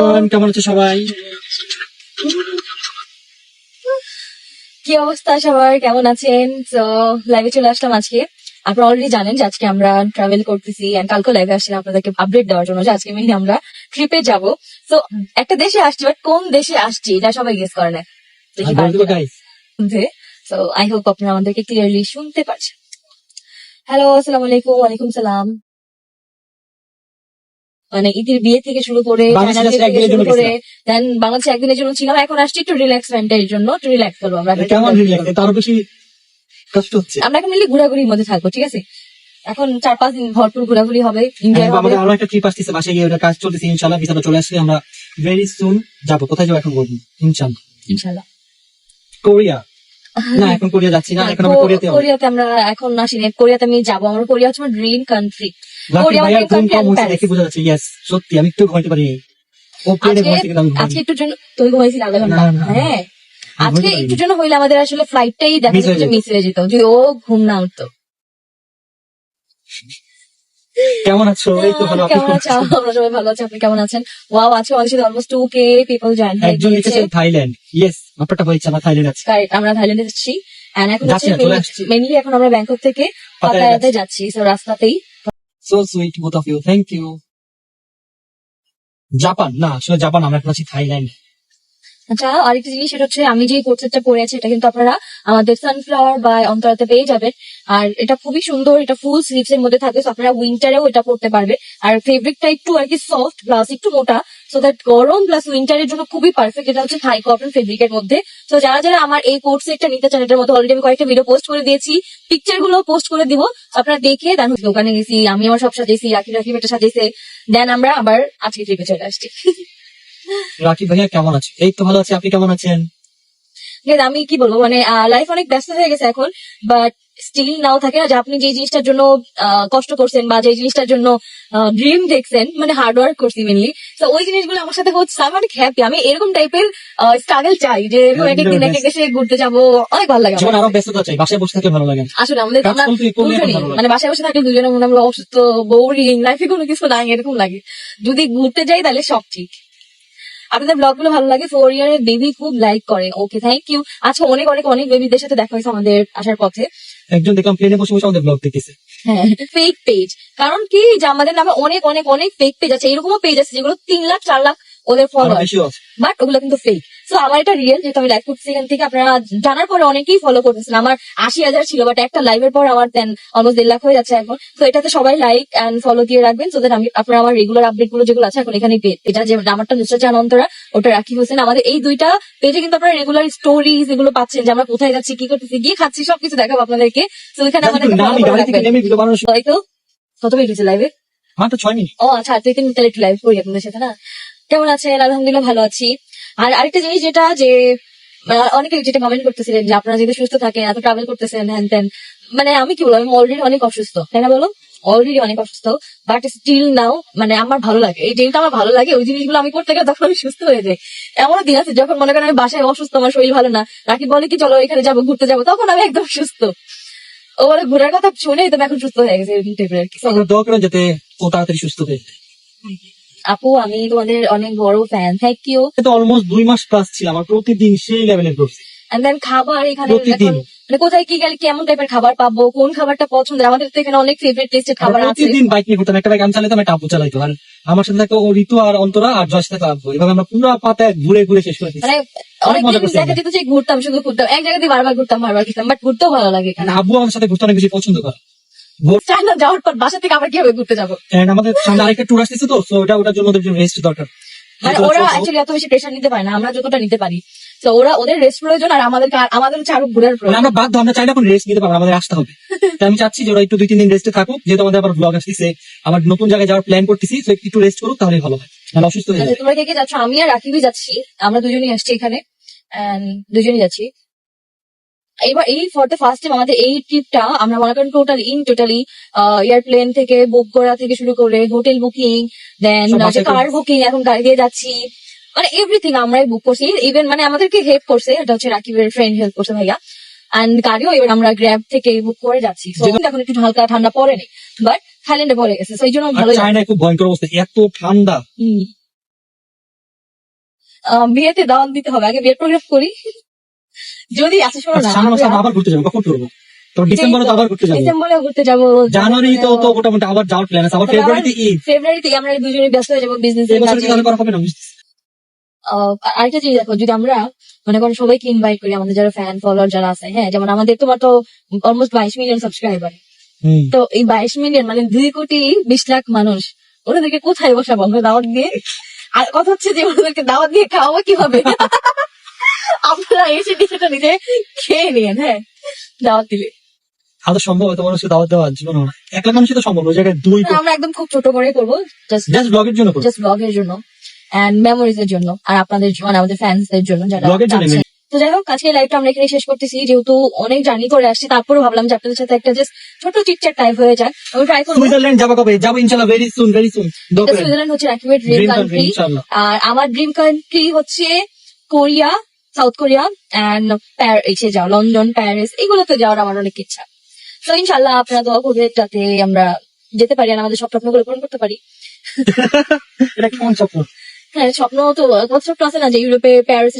everyone, কেমন আছে সবাই? কি অবস্থা সবার কেমন আছেন? তো লাইভে চলে আসলাম আজকে। আপনারা অলরেডি জানেন যে আজকে আমরা ট্রাভেল করতেছি কালকে লাইভে আসছিলাম আপনাদেরকে আপডেট দেওয়ার জন্য যে আজকে মেনলি আমরা ট্রিপে যাব। তো একটা দেশে আসছি বাট কোন দেশে আসছি এটা সবাই গেস করে না। তো আই হোপ আপনারা আমাদেরকে ক্লিয়ারলি শুনতে পারছেন। হ্যালো আসসালামু আলাইকুম ওয়ালাইকুম সালাম। মানে ঈদের বিয়ে থেকে শুরু করে শুরু দেন বাংলাদেশে একদিনের জন্য ছিলাম। এখন আসছি একটু রিল্যাক্সমেন্টের জন্য একটু রিল্যাক্স করব আমরা। বেশি কষ্ট হচ্ছে। আমরা এখন মিলি ঘোরাঘুরির মধ্যে থাকব ঠিক আছে? এখন চার পাঁচ দিন ভরপুর ঘোরাঘুরি হবে আমাদের আরও একটা ট্রিপ আসতেছে বাসায় গিয়ে ওটা কাজ চলতেছে ইনশাল্লাহ ভিসাটা চলে আসলে আমরা ভেরি সুন যাব। কোথায় যাব এখন বলব ইনশাল্লাহ ইনশাল্লাহ কোরিয়া? না এখন কোরিয়া যাচ্ছি না এখন আমরা কোরিয়াতে কোরিয়াতে আমরা এখন আসিনি কোরিয়াতে আমি যাব। আমার কোরিয়া হচ্ছে আমার ড্রিম কান্ট্রি সত্যি আমি একটু ঘুমাইতে পারি। আজকে একটু তুমি ঘুমাইছিলে আধা ঘণ্টা। হ্যাঁ। আজকে একটু জন্য হইলে আমাদের আসলে ফ্লাইটটাই দেখা Miss যেত যেত। মিস হয়ে যেত। যদি ও ঘুম না উঠতো। কেমন আছো? এই তো ভালো কেমন আছো? আমরা সবাই ভালো আছি আপনি কেমন আছেন? ওয়াও আজকে আমাদের সাথে almost two K people join একজন গিয়েছে। থাইল্যান্ড। ইয়েস ব্যাপারটা হয়েছে আমরা থাইল্যান্ড আছি। আমরা থাইল্যান্ডে যাচ্ছি। And এখন হচ্ছে এখন আমরা ব্যাংকক থেকে পাতায়াতে যাচ্ছি। রাস্তাতেই। So sweet both of you thank you Japan না, আসলে জাপান আমরা এখন আছি থাইল্যান্ড আচ্ছা আরেকটা জিনিস সেটা হচ্ছে আমি যে কোর্সেটটা পরে আছি, এটা কিন্তু আপনারা আমাদের সানফ্লাওয়ার বা অন্তরাতে পেয়ে যাবেন। আর এটা খুবই সুন্দর, এটা ফুল স্লিভস এর মধ্যে থাকবে আপনারা উইন্টারেও এটা পড়তে পারবে। আর ফেব্রিকটা একটু আর কি সফট প্লাস একটু মোটা সো দ্যাট গরম প্লাস উইন্টারের জন্য খুবই পারফেক্ট এটা হচ্ছে থাই কটন ফেব্রিকের মধ্যে। তো যারা যারা আমার এই কোর্স সেটটা নিতে চান, এটার মধ্যে অলরেডি আমি কয়েকটা ভিডিও পোস্ট করে দিয়েছি পিকচারগুলো পোস্ট করে দিব। আপনারা দেখে দেন দোকানে গেছি, আমি আমার সব সাজাইছি, রাখি রাখি, এটা সাজাইছে দেন আমরা আবার আজকে ট্রিপে চলে আসছি। রাকিব ভাইয়া কেমন আছে? এই তো ভালো আছে আপনি কেমন আছেন? আমি কি বলব মানে লাইফ অনেক ব্যস্ত হয়ে গেছে এখন বাট স্টিল নাও থাকে না যে আপনি যে জিনিসটার জন্য কষ্ট করছেন বা যে জিনিসটার জন্য ড্রিম দেখছেন মানে হার্ড ওয়ার্ক করছি মেনলি তো ওই জিনিসগুলো আমার সাথে হচ্ছে আমি অনেক হ্যাপি আমি এরকম টাইপের স্ট্রাগল চাই যে এরকম এক একদিন এক এক দেশে ঘুরতে যাব অনেক ভালো লাগে। আরও ব্যস্ততা চাই বাসায় বসে থাকলে ভালো লাগে। আসলে আমাদের। মানে বাসায় বসে থাকলে দুজনে মনে হয় আমরা অসুস্থ বোরিং লাইফে কোনো কিছু নাই এরকম লাগে। যদি ঘুরতে যাই তাহলে সব ঠিক। আপনাদের ব্লগগুলো ভালো লাগে ফোর ইয়ারের বেবি খুব লাইক করে। ওকে থ্যাংক ইউ আচ্ছা অনেক অনেক অনেক বেবিদের সাথে দেখা হয়েছে আমাদের আসার পথে। একজন দেখলাম প্লেনে বসে বসে আমাদের ব্লগ দেখতেছে। হ্যাঁ ফেক পেজ কারণ কি যে আমাদের নামে অনেক অনেক অনেক ফেক পেজ আছে। এরকমও পেজ আছে যেগুলো তিন লাখ চার লাখ ওদের ফলোয়ার বাট ওগুলো কিন্তু ফেক তো আমার এটা রিয়েল যেহেতু আমি লাইভ করছি এখান থেকে আপনারা জানার পরে অনেকেই ফলো করতেছেন। আমার আশি হাজার ছিল বাট একটা লাইভের পর আমার দেন অলমোস্ট দেড় লাখ হয়ে যাচ্ছে এখন। তো এটাতে সবাই লাইক এন্ড ফলো দিয়ে রাখবেন সো দ্যাট আমি আপনারা আমার রেগুলার আপডেটগুলো যেগুলো আছে এখন এখানে এটা যে আমারটা নুসরাত জাহান অন্তরা ওটা রাখি হোসেন। আমাদের এই দুইটা পেজে কিন্তু আপনারা রেগুলার স্টোরিজ এগুলো পাচ্ছেন যে আমরা কোথায় যাচ্ছি কি করতেছি গিয়ে খাচ্ছি সবকিছু দেখাবো আপনাদেরকে। তো এখানে আমাদের কত মিনিট লাইভে মাত্র ছয় মিনিট ও আচ্ছা তুই তিন তাহলে একটু লাইভ করি আপনাদের সাথে না? কেমন আছেন আলহামদুলিল্লাহ ভালো আছি। আর আরেকটা জিনিস যেটা যে আহ, অনেকে যেটা কমেন্ট করতেছিলেন যে আপনারা যদি সুস্থ থাকেন এত ট্রাভেল করতেছেন হ্যান ত্যান মানে আমি কি বলব আমি অলরেডি অনেক অসুস্থ তাই না বলো? অলরেডি অনেক অসুস্থ বাট স্টিল নাও মানে আমার ভালো লাগে। এই জিনিসটা আমার ভালো লাগে ওই জিনিসগুলো আমি করতে গেলে তখন আমি সুস্থ হয়ে যাই। এমনও দিন আছে যখন মনে করেন আমি বাসায় অসুস্থ আমার শরীর ভালো না রাখি বলে কি চলো এখানে যাব ঘুরতে যাব তখন আমি একদম সুস্থ। ও বলে ঘোরার কথা শুনেই তো এখন সুস্থ হয়ে গেছে এরকম টাইপের আর কি। দোয়া করেন যাতে ও তাড়াতাড়ি সুস্থ হয়ে যায়। আপু আমি তোমাদের অনেক বড় ফ্যান থ্যাংক ইউ তো অলমোস্ট দুই মাস প্লাস ছিলাম আর প্রতিদিন সেই লেভেলের করছি এন্ড দেন খাবার এখানে প্রতিদিন। মানে কোথায় কি গেলে কেমন টাইপের খাবার পাবো কোন খাবারটা পছন্দের আমাদের তো এখানে অনেক ফেভারিট টেস্টের খাবার আছে। প্রতিদিন বাইক নিয়ে ঘুরতাম একটা বাইক আমি চালাতাম একটা আপু চালাইতো। আর আমার সাথে থাকতো ও ঋতু আর অন্তরা আর জয় সাথে আব্বু এভাবে আমরা পুরো পাতায় ঘুরে ঘুরে শেষ করে দিচ্ছি মানে অনেক মজা করছি দেখা যেত যে ঘুরতাম শুধু ঘুরতাম। এক জায়গাতে বারবার ঘুরতাম বারবার ঘুরতাম বাট ঘুরতেও ভালো লাগে এখানে। আব্বু আমাদের সাথে ঘুরতে অনেক বেশি পছন্দ করে। চায়না যাওয়ার পর বাসা থেকে আবার কীভাবে ঘুরতে যাব। আমাদের সামনে আরেকটা ট্যুর আসতেছে তো ওটা ওটার জন্য ওদের জন্য রেস্ট দরকার। মানে ওরা অ্যাকচুয়ালি এত বেশি প্রেশার নিতে পারে না আমরা যতটা নিতে পারি। তো ওরা ওদের রেস্ট প্রয়োজন আর আমাদের আমাদের হচ্ছে আরও ঘুরার মানে প্রয়োজন। আমরা বাধ্য আমরা চাইলে এখন রেস্ট নিতে পারব আমাদের আসতে হবে। আমি চাচ্ছি যে ওরা একটু দুই তিন দিন রেস্টে থাকুক যেহেতু আমাদের আবার ব্লগ আসতেছে আবার নতুন জায়গায় যাওয়ার প্ল্যান করতেছি তো একটু রেস্ট করুক তাহলেই ভালো হয়। অসুস্থ হয়ে আচ্ছা যাবে। তোমরা কে কে যাচ্ছ? আমি আর রাকিবই যাচ্ছি আমরা দুজনেই আসছি এখানে দুজনেই যাচ্ছি। এবার এই ফর দ্য ফার্স্ট টাইম আমাদের এই ট্রিপটা আমরা মনে করেন টোটাল ইন টোটালি এয়ারপ্লেন থেকে বুক করা থেকে শুরু করে hotel booking then car. Booking এখন গাড়ি দিয়ে যাচ্ছি। মানে এভরিথিং আমরাই বুক করছি। ইভেন মানে আমাদেরকে হেল্প করছে এটা হচ্ছে রাকিবের ফ্রেন্ড হেল্প করছে ভাইয়া। অ্যান্ড গাড়িও এবার আমরা গ্র্যাব থেকে বুক করে যাচ্ছি। এখন একটু হালকা ঠান্ডা পড়েনি বাট থাইল্যান্ডে পড়ে গেছে। এই জন্য ভালো চায়নায় খুব ভয়ঙ্কর অবস্থা এত ঠান্ডা। বিয়েতে দাওয়াত দিতে হবে। আগে বিয়ের প্রোগ্রাম করি। যদি আমরা আমরা আবার ঘুরতে যাব কখন করব তো ডিসেম্বরে তো আবার ঘুরতে যাব। ডিসেম্বরে ঘুরতে যাব জানুয়ারি তো তো মোটামুটি আবার যাওয়ার প্ল্যান আছে আবার ফেব্রুয়ারিতে ঈদ। ফেব্রুয়ারি আমরা দুজনে ব্যস্ত হয়ে যাব বিজনেস এই বছর কি তাহলে করা হবে না আরেকটা জিনিস দেখো যদি আমরা মনে করো সবাইকে ইনভাইট করি আমাদের যারা ফ্যান ফলোয়ার যারা আছে হ্যাঁ যেমন আমাদের তোমার তো অলমোস্ট বাইশ মিলিয়ন সাবস্ক্রাইবার তো এই বাইশ মিলিয়ন মানে দুই কোটি বিশ লাখ মানুষ ওনাদেরকে কোথায় বসাবো আমরা দাওয়াত দিয়ে? আর কথা হচ্ছে যে ওনাদেরকে দাওয়াত দিয়ে খাওয়াবো কি হবে আপনারা এসে সেটা নিজে খেয়ে নিয়েন হ্যাঁ? দাওয়াত দিলে আদৌ সম্ভব হয়তো মানুষকে দাওয়াত দেওয়া জীবন এক মানুষই তো সম্ভব ওই জায়গায় দুই আমরা একদম খুব ছোট করে করব জাস্ট জাস্ট ব্লগের জন্য জাস্ট ব্লগের জন্য এন্ড মেমোরিজ এর জন্য আর আপনাদের জন্য আমাদের ফ্যান্স দের জন্য যারা Vlog জন্য তো যাই হোক আজকে লাইভটা আমরা এখানে শেষ করতেছি যেহেতু অনেক জার্নি করে আসছি তারপরে ভাবলাম যে আপনাদের সাথে একটা জাস্ট ছোট চিটচাট টাইপ হয়ে যায় আমি ট্রাই করব। সুইজারল্যান্ড যাব কবে? যাব ইনশাল্লাহ very soon very soon Switzerland হচ্ছে ড্রিম কান্ট্রি আর আমার ড্রিম কান্ট্রি হচ্ছে কোরিয়া। সাউথ কোরিয়া অ্যান্ড এসে যাও লন্ডন প্যারিস এগুলোতে যাওয়ার আমার অনেক ইচ্ছা। তো ইনশাল্লাহ আপনার দোয়া করবে যাতে আমরা যেতে পারি আর আমাদের সব স্বপ্নগুলো পূরণ করতে পারি। এটা কেমন স্বপ্ন? হ্যাঁ স্বপ্ন তো কত স্বপ্ন আছে না যে ইউরোপে প্যারিস